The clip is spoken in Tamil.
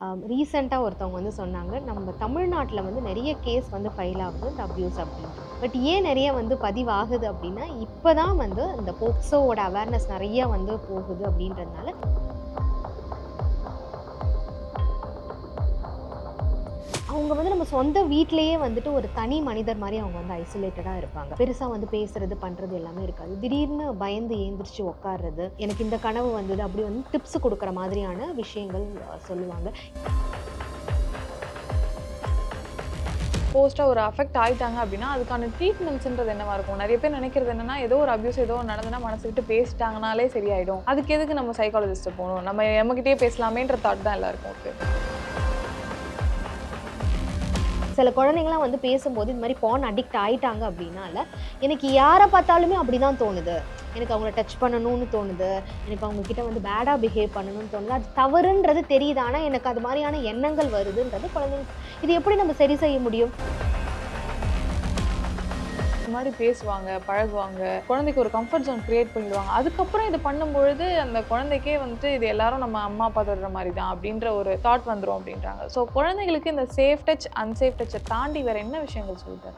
ரீசெண்டாக ஒருத்தவங்க வந்து சொன்னாங்க நம்ம தமிழ்நாட்டில் வந்து நிறைய கேஸ் வந்து ஃபைல் ஆகுது இந்த அப்யூஸ் அப்படின்னு. பட் ஏன் நிறைய வந்து பதிவாகுது அப்படின்னா இப்போ தான் வந்து இந்த போக்சோவோட அவேர்னஸ் நிறைய வந்து போகுது அப்படின்றதுனால அவங்க வந்து நம்ம சொந்த வீட்டிலேயே வந்துட்டு ஒரு தனி மனிதர் மாதிரி அவங்க வந்து ஐசோலேட்டடாக இருப்பாங்க. பெருசாக வந்து பேசுறது பண்ணுறது எல்லாமே இருக்காது. திடீர்னு பயந்து ஏந்திரிச்சு உட்காடுறது எனக்கு இந்த கனவு வந்தது அப்படி வந்து டிப்ஸ் கொடுக்குற மாதிரியான விஷயங்கள் சொல்லுவாங்க. போஸ்ட்டாக ஒரு அஃபெக்ட் ஆகிட்டாங்க அப்படின்னா அதுக்கான ட்ரீட்மெண்ட்ஸ்ன்றது என்னவா இருக்கும்? நிறைய பேர் நினைக்கிறது என்னன்னா ஏதோ ஒரு அபியூஸ் ஏதோ நடந்ததுன்னா மனசுக்கிட்டு மனசு விட்டு பேசிட்டாங்கனாலே சரியாயிடும். அதுக்கு எதுக்கு நம்ம சைக்காலஜிஸ்ட்டை போகணும்? நம்ம நம்மகிட்டயே பேசலாமேன்ற தாட் தான் எல்லாருக்கும் ஓகே சில குழந்தைங்களாம் வந்து பேசும்போது இந்த மாதிரி போன் அடிக்ட் ஆகிட்டாங்க அப்படின்னால எனக்கு யாரை பார்த்தாலுமே அப்படி தான் தோணுது. எனக்கு அவங்கள டச் பண்ணணும்னு தோணுது. எனக்கு அவங்கக்கிட்ட வந்து பேடாக பிஹேவ் பண்ணணும்னு தோணுது. அது தவறுன்றது தெரியுது. ஆனால் எனக்கு அது மாதிரியான எண்ணங்கள் வருதுன்றது குழந்தைங்க இது எப்படி நம்ம சரி செய்ய முடியும்? இந்த மாதிரி பேசுவாங்க பழகுவாங்க. குழந்தைக்கு ஒரு கம்ஃபர்ட் ஜோன் கிரியேட் பண்ணிடுவாங்க. அதுக்கப்புறம் இது பண்ணும்பொழுது அந்த குழந்தைக்கே வந்துட்டு இது எல்லாரும் நம்ம அம்மா அப்பா தொடுற மாதிரி தான் அப்படின்ற ஒரு தாட் வந்துடும் அப்படின்றாங்க. ஸோ குழந்தைகளுக்கு இந்த சேஃப் டச் அன்சேஃப் டச்சை தாண்டி வேற என்ன விஷயங்கள் சொல்லிட்டு